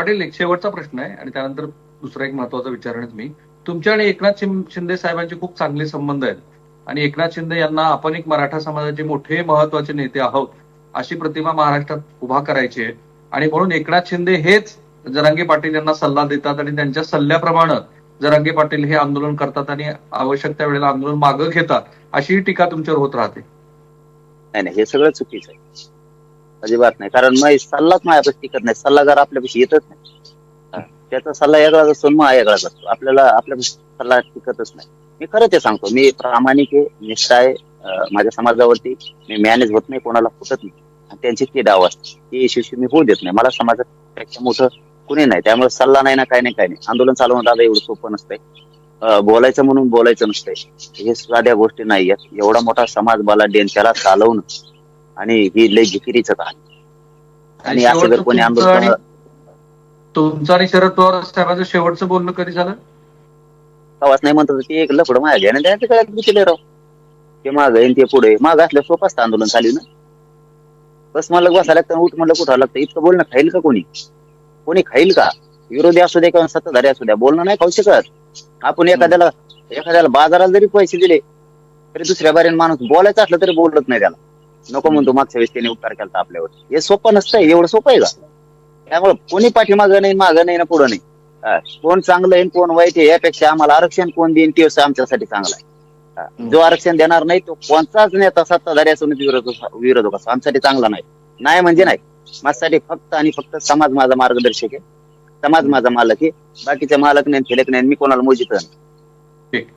पाटील एक शेवटचा प्रश्न आहे आणि त्यानंतर दुसरा एक महत्त्वाचा विचारणार मी. तुमच्या आणि एकनाथ शिंदे साहेबांचे खूप चांगले संबंध आहेत. आणि एकनाथ शिंदे यांना आपण एक मराठा समाजाचे मोठे महत्त्वाचे नेते आहोत अशी प्रतिमा महाराष्ट्रात उभा करायची आहे. आणि म्हणून एकनाथ शिंदे हेच जरांगे पाटील यांना सल्ला देतात आणि त्यांच्या सल्ल्याप्रमाणे जरांगे पाटील हे आंदोलन करतात आणि आवश्यक त्या वेळेला आंदोलन मागं घेतात अशी टीका तुमच्यावर होत राहते. नाही हे सगळं चुकीचं आहे. अजिबात नाही. कारण मग सल्लाच माझ्यापाशी टिकत नाही. सल्लागार आपल्यापाशी येतच नाही. त्याचा सल्ला वेगळाच असतो मग वेगळाच असतो आपल्याला आपल्यापाशी सल्ला टिकतच नाही. मी खरं ते सांगतो. मी प्रामाणिक आहे निष्ठा आहे. माझ्या समाजावरती मी मॅनेज होत नाही कोणाला फुटत नाही. आणि त्यांची ती डाव असते. ती यशस्वी मी होऊ देत नाही. मला समाजापेक्षा मोठं कुणी नाही. त्यामुळे सल्ला नाही ना काय नाही काय नाही. आंदोलन चालवणं दादा एवढं सोपं नसतंय. बोलायचं म्हणून बोलायचं नसतंय. हे साध्या गोष्टी नाही आहेत एवढा मोठा समाज बलाढ्य त्याला चालवणं आणि ही लय जिकिरीच काम आणि असं जर कोणी आंदोलन तुमचं आणि शरद पवार साहेबांचं शेवटचं बोलणं कधी झालं? आवाज नाही म्हणतात ते एक लफड मागे आणि त्याच्या काय विचारले राव. ते माग आणि ते पुढे माग असल्या सोपं असतं आंदोलन चालू ना. बस मला बसायला लागतं उठ म्हणलं कुठं लागतं. इतकं बोलणं खाईल का कोणी? कोणी खाईल का? विरोधी असू दे किंवा सत्ताधारी असू द्या बोलणं नाही खाऊ शकत. आपण एखाद्याला एखाद्याला बाजाराला जरी पैसे दिले तरी दुसऱ्या बारीन माणूस बोलायचं असलं तरी बोलत नाही त्याला. नको म्हणतो मागच्या वेळेस त्याने उपकार केला आपल्यावर. हे सोपं नसतंय एवढं सोपं आहे का? त्यामुळे कोणी पाठीमागं नाही मागं नाही ना पुढं नाही. हा, कोण चांगलं आहे कोण वाईट आहे यापेक्षा आम्हाला आरक्षण कोण देईन ते आमच्यासाठी चांगलं आहे. हा, जो आरक्षण देणार नाही तो कोणताच नेता सत्ताधारी असून विरोध विरोधक असो आमच्यासाठी चांगला नाही. नाही म्हणजे नाही. माझ्यासाठी फक्त आणि फक्त समाज माझा मार्गदर्शक आहे. समाज माझा मालक आहे. बाकीच्या मालक नाही फिलक नाही मी कोणाला मोजित नाही. ठीक.